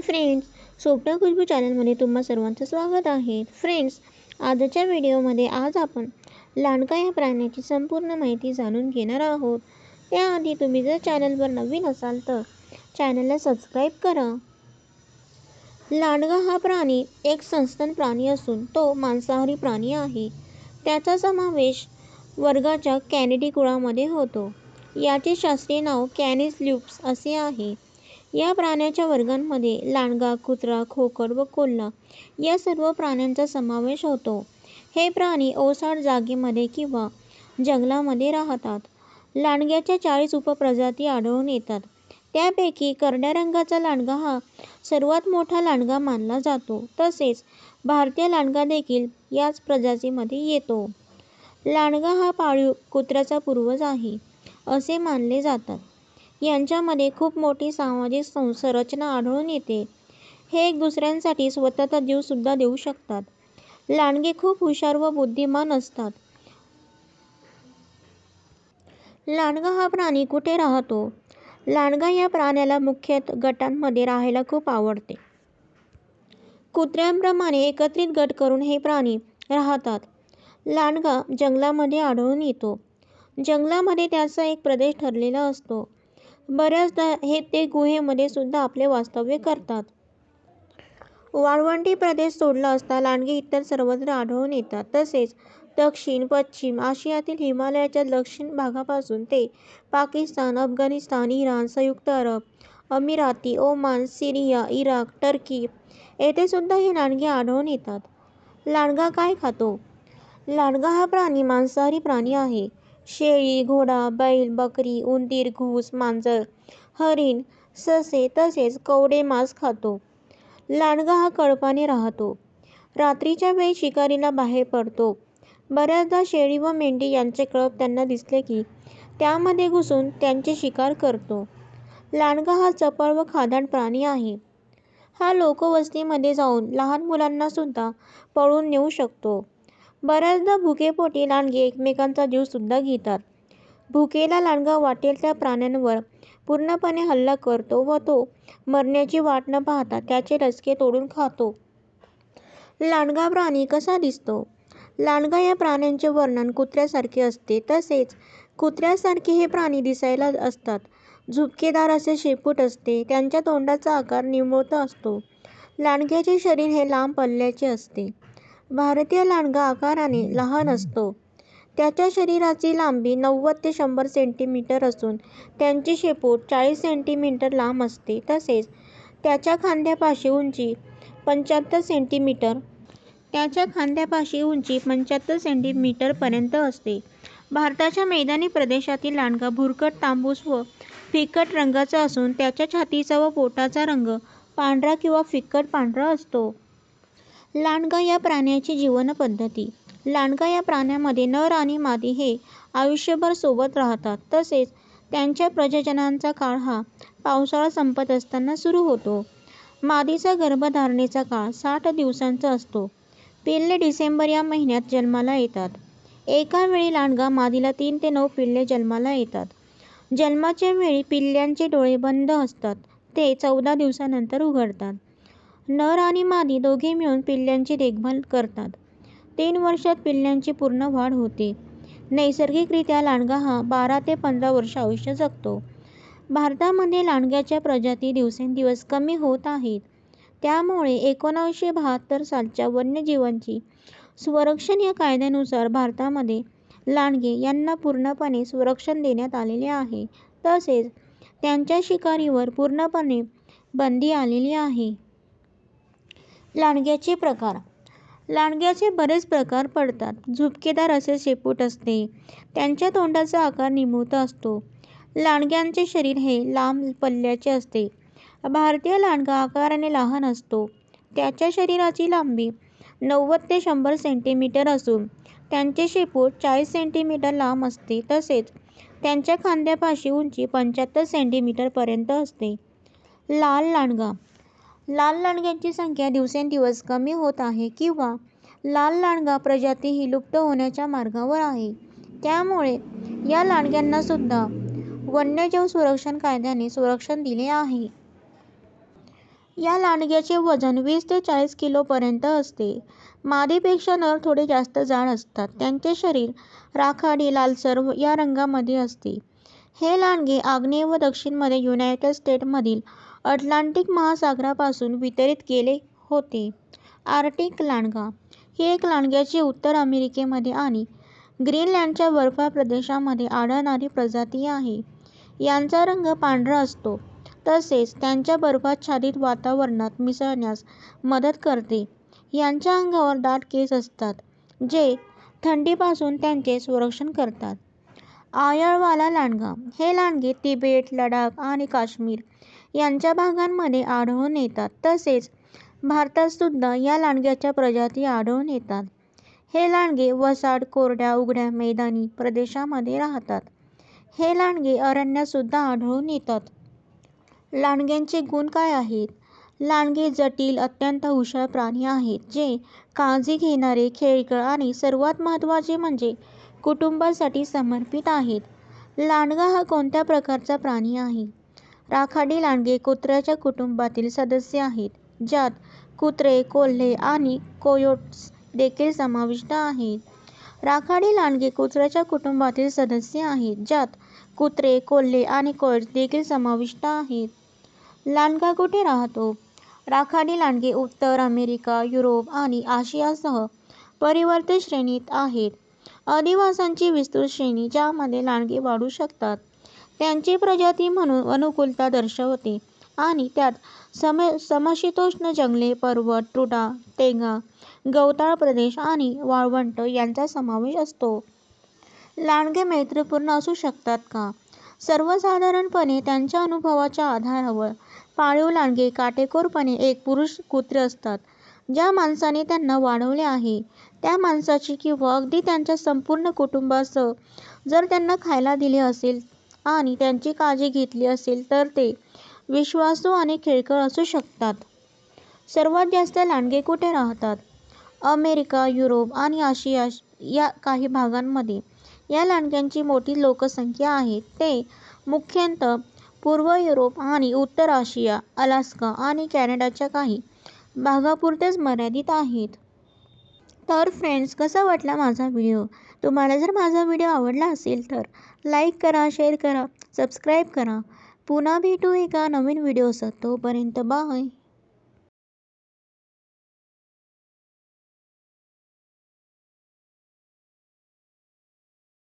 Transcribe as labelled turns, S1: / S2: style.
S1: Hi friends स्वप्न खुशबू चॅनलमध्ये तुम्हा सर्वांचं स्वागत आहे. फ्रेंड्स आजच्या व्हिडिओमध्ये आज आपण लांडका या प्राण्याची संपूर्ण माहिती जाणून घेणार आहोत. त्याआधी तुम्ही जर चॅनलवर नवीन असाल तर चॅनलला सबस्क्राईब करा. लांडगा हा प्राणी एक संस्तन प्राणी असून तो मांसाहारी प्राणी आहे. त्याचा समावेश वर्गाच्या कॅनिडी कुळामध्ये होतो. याचे शास्त्रीय नाव कॅनिस ल्युप्स असे आहे. या प्राण्याच्या वर्गांमध्ये लांडगा कुत्रा खोकड व कोल्हा या सर्व प्राण्यांचा समावेश होतो. हे प्राणी ओसाड जागेमध्ये किंवा जंगलामध्ये राहतात. लांडग्याच्या चाळीस उपप्रजाती आढळून येतात. त्यापैकी करड्या रंगाचा लांडगा हा सर्वात मोठा लांडगा मानला जातो. तसेच भारतीय लांडगा देखील याच प्रजातीमध्ये येतो. लांडगा हा पाळीव कुत्र्याचा पूर्वज आहे असे मानले जातात. यांच्यामध्ये खूप मोठी सामाजिक संरचना आढळून येते. हे एक दुसऱ्यांसाठी स्वतःचा जीवसुद्धा देऊ शकतात. लांडगे खूप हुशार व बुद्धिमान असतात. लांडगा हा प्राणी कुठे राहतो? लांडगा या प्राण्याला मुख्यतः गटांमध्ये राहायला खूप आवडते. कुत्र्यांप्रमाणे एकत्रित गट करून हे प्राणी राहतात. लांडगा जंगलामध्ये आढळून येतो. जंगलामध्ये त्याचा एक प्रदेश ठरलेला असतो. बऱ्याचदा हे ते गुहेमध्ये सुद्धा आपले वास्तव्य करतात. वाळवंटी प्रदेश सोडला असता लांडगे इतर सर्वत्र आढळून येतात. तसेच दक्षिण पश्चिम आशियातील हिमालयाच्या दक्षिण भागापासून ते पाकिस्तान अफगाणिस्तान इराण संयुक्त अरब अमिराती ओमान सिरिया इराक टर्की येथे सुद्धा हे लांडगे आढळून येतात. लांडगा काय खातो? लांडगा हा प्राणी मांसाहारी प्राणी आहे. शेळी घोडा बैल बकरी उंदीर घूस मांजर हरिण ससे तसेच कवडे मांस खातो. लांडगा हा कळपाने राहतो. रात्रीच्या वेळी शिकारीला बाहेर पडतो. बऱ्याचदा शेळी व मेंढी यांचे कळप त्यांना दिसले की त्यामध्ये घुसून त्यांची शिकार करतो. लांडगा हा चपळ व खादाड प्राणी आहे. हा लोकवस्तीमध्ये जाऊन लहान मुलांना सुद्धा पळवून नेऊ शकतो. बऱ्याचदा भुकेपोटी लांडगे एकमेकांचा जीवसुद्धा घेतात. भुकेला लांडगा वाटेल त्या प्राण्यांवर पूर्णपणे हल्ला करतो व तो मरण्याची वाट न पाहता त्याचे रचके तोडून खातो. लांडगा प्राणी कसा दिसतो? लांडगा या प्राण्यांचे वर्णन कुत्र्यासारखे असते. तसेच कुत्र्यासारखे हे प्राणी दिसायला असतात. झुपकेदार असे शेपूट असते. त्यांच्या तोंडाचा आकार निमुळता असतो. लांडग्याचे शरीर हे लांब पल्ल्याचे असते. भारतीय लांडगा आकाराने लहान असतो. त्याच्या शरीराची लांबी नव्वद ते शंभर सेंटीमीटर असून त्यांची शेपूट चाळीस सेंटीमीटर लांब असते. तसेच त्याच्या खांद्यापाशी उंची पंच्याहत्तर सेंटीमीटर त्याच्या खांद्यापाशी उंची पंच्याहत्तर सेंटीमीटरपर्यंत असते. भारताच्या मैदानी प्रदेशातील लांडगा भुरकट तांबूस व फिकट रंगाचा असून त्याच्या छातीचा व पोटाचा रंग पांढरा किंवा फिकट पांढरा असतो. लांडगा या प्राण्याची जीवनपद्धती. लांडगा या प्राण्यामध्ये नर आणि मादी हे आयुष्यभर सोबत राहतात. तसेच त्यांच्या प्रजननाचा काळ हा पावसाळा संपत असताना सुरू होतो. मादीचा गर्भधारणेचा काळ साठ दिवसांचा असतो. पिल्ले डिसेंबर या महिन्यात जन्माला येतात. एका वेळी लांडगा मादीला तीन ते नऊ पिल्ले जन्माला येतात. जन्माच्या वेळी पिल्ल्यांचे डोळे बंद असतात. ते चौदा दिवसानंतर उघडतात. नर आणि मादी दोघे मिळून पिल्ल्यांची देखभाल करतात. तीन वर्षात पिल्ल्यांची पूर्ण वाढ होते. नैसर्गिकरित्या लांडगा हा बारा ते पंधरा वर्ष आयुष्य जगतो. भारतामध्ये लांडग्याच्या प्रजाती दिवसेंदिवस कमी होत आहेत. त्यामुळे एकोणावीसशे बहात्तर सालच्या वन्यजीवांची संरक्षण या कायद्यानुसार भारतामध्ये लांडगे यांना पूर्णपणे संरक्षण देण्यात आलेले आहे. तसेच त्यांच्या शिकारीवर पूर्णपणे बंदी आलेली आहे. लांडग्याचे प्रकार. लांडग्याचे बरेच प्रकार पडतात. झुपकेदार असे शेपूट असते. त्यांच्या तोंडाचा आकार निमुळता असतो. लांडग्यांचे शरीर हे लांब पल्ल्याचे असते. भारतीय लांडगा आकाराने लहान असतो. त्याच्या शरीराची लांबी नव्वद ते शंभर सेंटीमीटर असून त्यांचे शेपूट चाळीस सेंटीमीटर लांब असते तसेच त्यांच्या खांद्यापाशी उंची पंच्याहत्तर सेंटीमीटरपर्यंत असते. लाल लांडगा लाल लांडग्यांची संख्या दिवसेंदिवस कमी होत आहे किंवा लाल लांडगा प्रजाती ही लुप्त होण्याच्या मार्गावर आहे त्यामुळे या लांडग्यांना सुद्धा वन्यजीव संरक्षण कायद्याने संरक्षण दिले आहे या लांडग्याचे वजन वीस ते चाळीस किलोपर्यंत असते. मादीपेक्षा नर थोडे जास्त जाड असतात. त्यांचे शरीर राखाडी लालसर या रंगामध्ये असते. हे लांडगे आग्नेय व दक्षिणमध्ये युनायटेड स्टेट्समधील अटलांटिक महासागरापासून वितरित केले होते. आर्क्टिक लांडगा ही एक लांडग्याची उत्तर अमेरिकेमध्ये आणि ग्रीनलँडच्या बर्फाळ प्रदेशांमध्ये आढळणारी प्रजाती आहे. यांचा रंग पांढरा असतो तसेच त्यांच्या बर्फाच्छादित वातावरणात मिसळण्यास मदत करते. यांच्या अंगावर दाट केस असतात जे थंडीपासून त्यांचे संरक्षण करतात. आयळवाला लांडगा हे लांडगे तिबेट, लडाख आणि काश्मीर यांच्या भागांमध्ये आढळून येतात तसेच भारतातसुद्धा या लांडग्याच्या प्रजाती आढळून येतात. हे लांडगे वसाड, कोरड्या, उघड्या, मैदानी प्रदेशामध्ये राहतात. हे लांडगे अरण्यातसुद्धा आढळून येतात. लांडग्यांचे गुण काय आहेत? लांडगे जटिल, अत्यंत हुशार प्राणी आहेत जे काळजी घेणारे, खेळकर आणि सर्वात महत्त्वाचे म्हणजे कुटुंबासाठी समर्पित आहेत. लांडगा हा कोणत्या प्रकारचा प्राणी आहे? राखाडी लांडगे कुत्र्याच्या कुटुंबातील सदस्य आहेत, ज्यात कुत्रे, कोल्हे आणि कोयोट्स देखील समाविष्ट आहेत. राखाडी लांडगे कुत्र्याच्या कुटुंबातील सदस्य आहेत, ज्यात कुत्रे, कोल्हे आणि कोयोट्स देखील समाविष्ट आहेत. लांडगा कुठे राहतो? राखाडी लांडगे उत्तर अमेरिका, युरोप आणि आशियासह परिवर्तित श्रेणीत आहेत. अधिवासांची विस्तृत श्रेणी ज्यामध्ये लांडगे वाढू शकतात, त्यांची प्रजाती म्हणून अनुकूलता दर्शवते आणि त्यात सम समशीतोष्ण जंगले, पर्वत, तुडा तेंगा गवताळ प्रदेश आणि वाळवंट यांचा समावेश असतो. लांडगे मैत्रीपूर्ण असू शकतात का? सर्वसाधारणपणे त्यांच्या अनुभवाच्या आधारावर पाळीव लांडगे काटेकोरपणे एक पुरुष कुत्रे असतात. ज्या माणसाने त्यांना वाढवले आहे त्या माणसाची किंवा अगदी त्यांच्या संपूर्ण कुटुंबासह जर त्यांना खायला दिले असेल आणि त्यांची काळजी घेतली असेल तर ते विश्वासू आणि खेळकर असू शकतात. सर्वात जास्त लांडगे कुठे राहतात? अमेरिका, युरोप आणि आशिया या काही भागांमध्ये या लांडग्यांची मोठी लोकसंख्या आहे. ते मुख्यतः पूर्व युरोप आणि उत्तर आशिया, अलास्का आणि कॅनडाच्या काही भागापुरतेच मर्यादित आहेत. तर फ्रेंड्स कसा वाटला माझा व्हिडिओ? तुम्हाला जर माझा व्हिडिओ आवडला असेल तर लाईक करा, शेअर करा, सबस्क्राईब करा. पुन्हा भेटू एका नवीन व्हिडिओसह. तोपर्यंत बाय.